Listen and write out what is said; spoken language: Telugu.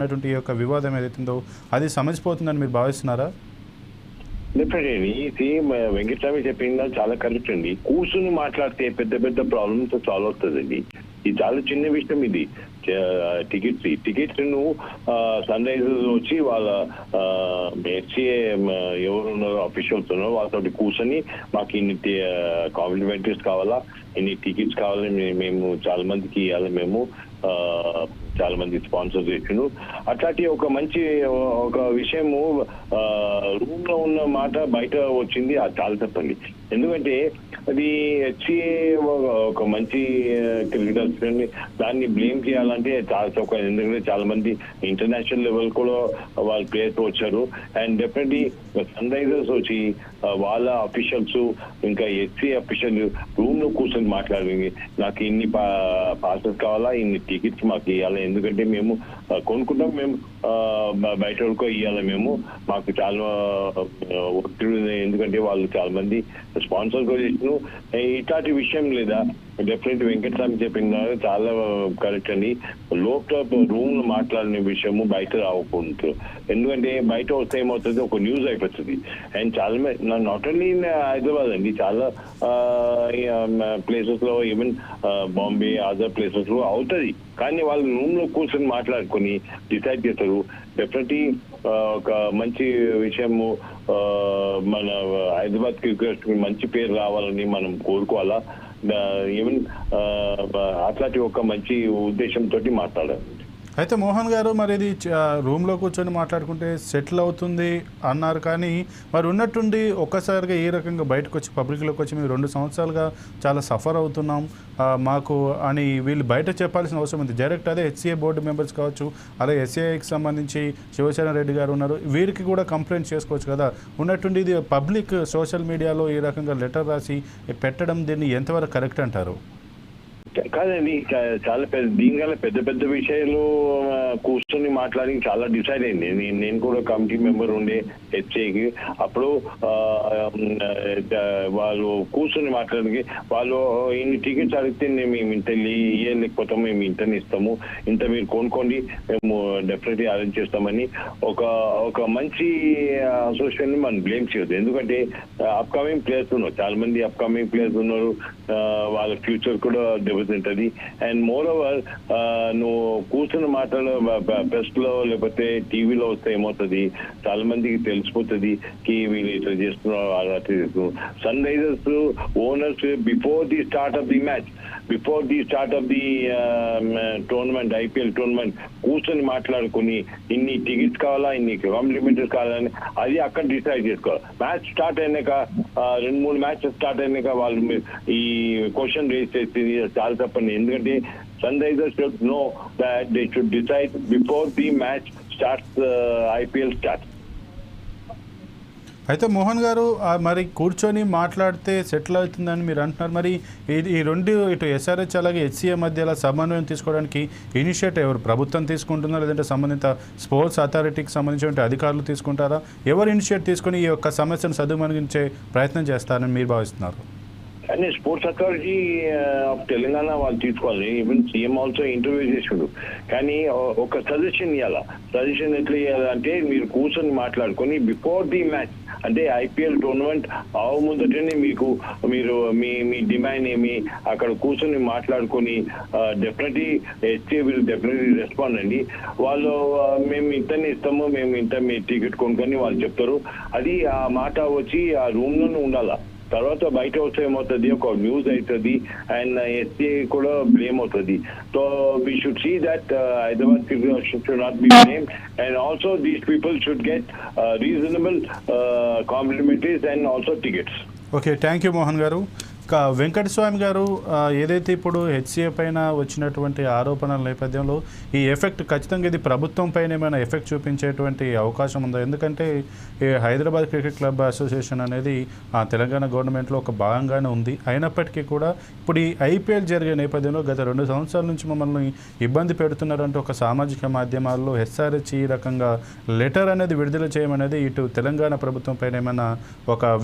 ఉన్నటువంటి ఈ యొక్క వివాదం ఏదైతుందో అది సమసిపోతుందని మీరు భావిస్తున్నారా? డెఫినెట్లీ ఇది మ- వెంకటస్వామి చాలా కరెక్ట్ అండి. కూర్చుని మాట్లాడితే పెద్ద పెద్ద ప్రాబ్లమ్స్ సాల్వ్ అవుతుందండి. ఇది చాలా చిన్న విషయం ఇది. టికెట్స్ టికెట్స్ను సన్ రైజర్స్ వచ్చి వాళ్ళ హెచ్సిఏ ఎవరున్నారో అఫీషియల్స్ ఉన్నారో వాళ్ళతో కూర్చొని మాకు ఇన్ని కాంప్లిమెంటరీస్ కావాలా? ఇన్ని టికెట్స్ కావాలని మేము చాలా మందికి ఇవ్వాలి. మేము చాలా మంది స్పాన్సర్ చేసిండు అట్లాంటి ఒక మంచి ఒక విషయము రూమ్లో ఉన్న మాట బయట వచ్చింది. అది చాలా తప్పండి. ఎందుకంటే అది వచ్చి ఒక మంచి క్రికెటర్స్ దాన్ని బ్లేమ్ చేయాలంటే చాలా తక్కువ ఎందుకంటే చాలా మంది ఇంటర్నేషనల్ లెవెల్ కూడా వాళ్ళ ప్లేయర్స్ వచ్చారు. అండ్ డెఫినెట్లీ సన్ రైజర్స్ వచ్చి వాళ్ళ అఫీషియల్స్ ఇంకా ఎస్సీ అఫీషియల్ రూమ్లో కూర్చొని మాట్లాడింది నాకు ఇన్ని పాసెస్ కావాలా ఇన్ని టికెట్స్ మాకు ఇవ్వాలి ఎందుకంటే మేము కొనుక్కుంటాం మేము బయట వరకు ఇవ్వాలి మేము. మాకు చాలా ఒత్తిడి ఎందుకంటే వాళ్ళు చాలా మంది స్పాన్సర్ కూడా చేసిన ఇట్లాంటి విషయం లేదా? డెఫినెట్ వెంకటస్వామి చెప్పిన చాలా కరెక్ట్ అండి. లోపల రూమ్లో మాట్లాడిన విషయము బయట రావకూడదు. ఎందుకంటే బయట వస్తే ఏమవుతుంది? ఒక న్యూస్ అయిపోతుంది. అండ్ చాలా నాట్ ఓన్లీ ఇన్ హైదరాబాద్ అండి చాలా ప్లేసెస్లో ఈవెన్ బాంబే అదర్ ప్లేసెస్లో అవుతుంది. కానీ వాళ్ళు రూమ్లో కూర్చొని మాట్లాడుకొని డిసైడ్ చేస్తారు. డెఫినెట్లీ ఒక మంచి విషయము మన హైదరాబాద్ క్రికెట్ మంచి పేరు రావాలని మనం కోరుకోవాలా? ఈవెన్ uh, అట్లాంటి ఒక మంచి ఉద్దేశంతో మాట్లాడారు. అయితే మోహన్ గారు మరి ఇది రూమ్లో కూర్చొని మాట్లాడుకుంటే సెటిల్ అవుతుంది అన్నారు. కానీ మరి ఉన్నట్టుండి ఒక్కసారిగా ఈ రకంగా బయటకు వచ్చి పబ్లిక్లోకి వచ్చి మేము రెండు సంవత్సరాలుగా చాలా సఫర్ అవుతున్నాం. మాకు అని వీళ్ళు బయట చెప్పాల్సిన అవసరం ఉంది. డైరెక్ట్ అదే హెచ్సిఏ బోర్డు మెంబర్స్ కావచ్చు అలాగే ఎస్ఏఐకి సంబంధించి శివచరణ్ రెడ్డి గారు ఉన్నారు. వీరికి కూడా కంప్లైంట్ చేసుకోవచ్చు కదా. ఉన్నట్టుండి ఇది పబ్లిక్ సోషల్ మీడియాలో ఈ రకంగా లెటర్ రాసి పెట్టడం దీన్ని ఎంతవరకు కరెక్ట్ అంటారు? కాదండి చాలా పెద్ద దీనికన్నా పెద్ద పెద్ద విషయాలు కూర్చొని మాట్లాడి చాలా డిసైడ్ అయింది. నేను కూడా కమిటీ మెంబర్ ఉండే హెచ్ఏకి. అప్పుడు వాళ్ళు కూర్చొని మాట్లాడడానికి వాళ్ళు ఇన్ని టికెట్స్ అడిగితే నేను మేము ఇంత లేకపోతే మేము ఇంతని ఇస్తాము. ఇంత మీరు కొనుక్కోండి మేము డెఫినెట్లీ అరేంజ్ చేస్తామని ఒక ఒక మంచి అసోసియేషన్ మనం బ్లేమ్ చేయొద్దు. ఎందుకంటే అప్కమింగ్ ప్లేయర్స్ ఉన్నారు. చాలా మంది అప్కమింగ్ ప్లేయర్స్ ఉన్నారు. వాళ్ళ ఫ్యూచర్ కూడా దెబ్బతింటది అండ్ మోర్ ఓవర్ నువ్వు కూర్చొని మాట్లాడ ప్రెస్లో లేకపోతే టీవీలో వస్తే ఏమవుతుంది? చాలా మందికి తెలిసిపోతుంది కి వీళ్ళు ఇట్లా చేస్తున్నారు అలా Sunrisers owners before the start of the match before the start of the tournament IPL tournament కూర్చొని మాట్లాడుకుని ఇన్ని టికెట్స్ కావాలా ఇన్ని కాంప్లిమెంటరీస్ కావాలని అది అక్కడ డిసైడ్ చేసుకోవాలి. మ్యాచ్ స్టార్ట్ అయినాక రెండు మూడు మ్యాచెస్ స్టార్ట్ అయినాక వాళ్ళు ఈ క్వశ్చన్ రేస్ చేసి చాలా చెప్పండి ఎందుకంటే Sunrisers should know that they should decide before the match start IPL start అయితే మోహన్ గారు మరి కూర్చొని మాట్లాడితే సెటిల్ అవుతుందని మీరు అంటున్నారు. మరి ఈ రెండు ఇటు ఎస్ఆర్హెచ్ అలాగే హెచ్సిఏ మధ్యలో సమన్వయం తీసుకోవడానికి ఇనిషియేటివ్ ఎవరు? ప్రభుత్వం తీసుకుంటుందా? లేదంటే సంబంధిత స్పోర్ట్స్ అథారిటీకి సంబంధించిన అధికారులు తీసుకుంటారా? ఎవరు ఇనిషియేట్ తీసుకొని ఈ యొక్క సమస్యను సదుమణించే ప్రయత్నం చేస్తారని మీరు భావిస్తున్నారు? కానీ స్పోర్ట్స్ అథారిటీ ఆఫ్ తెలంగాణ వాళ్ళు తీసుకోవాలి. ఈవెన్ సీఎం ఆల్సో ఇంటర్వ్యూ చేసిండు. కానీ ఒక సజెషన్ ఇవ్వాలా సజెషన్ ఎట్లా ఇవ్వాలంటే మీరు కూర్చొని మాట్లాడుకొని బిఫోర్ ది మ్యాచ్ అంటే ఐపీఎల్ టోర్నమెంట్ ఆవు ముందటనే మీకు మీరు మీ మీ డిమాండ్ ఏమి అక్కడ కూర్చొని మాట్లాడుకొని definitely ST will definitely respond అండి. వాళ్ళు మేము ఇంతనే ఇస్తాము మేము ఇంత మీ టికెట్ కొనుక్కొని వాళ్ళు చెప్తారు. అది ఆ మాట వచ్చి ఆ రూమ్లోనే ఉండాలా. తర్వాత బయట వస్తే ఏమవుతుంది? ఒక న్యూస్ అవుతుంది అండ్ ఎస్సీ కూడా బ్లేమ్ అవుతుంది. So we should see that Hyderabad people should not be blame and also these people should get reasonable complimentaries and also tickets okay thank you Mohan garu Venkataswamy garu ఏదైతే ఇప్పుడు హెచ్సిఏ పైన వచ్చినటువంటి ఆరోపణల నేపథ్యంలో ఈ ఎఫెక్ట్ ఖచ్చితంగా ఇది ప్రభుత్వం పైన ఏమైనా ఎఫెక్ట్ చూపించేటువంటి అవకాశం ఉందా? ఎందుకంటే ఈ హైదరాబాద్ క్రికెట్ క్లబ్ అసోసియేషన్ అనేది ఆ తెలంగాణ గవర్నమెంట్లో ఒక భాగంగానే ఉంది. అయినప్పటికీ కూడా ఇప్పుడు ఈ ఐపీఎల్ జరిగే నేపథ్యంలో గత రెండు సంవత్సరాల నుంచి మమ్మల్ని ఇబ్బంది పెడుతున్నారంటే ఒక సామాజిక మాధ్యమాల్లో ఎస్ఆర్హెచ్ ఈ రకంగా లెటర్ అనేది విడుదల చేయమనేది ఇటు తెలంగాణ ప్రభుత్వం పైన ఏమైనా ఒక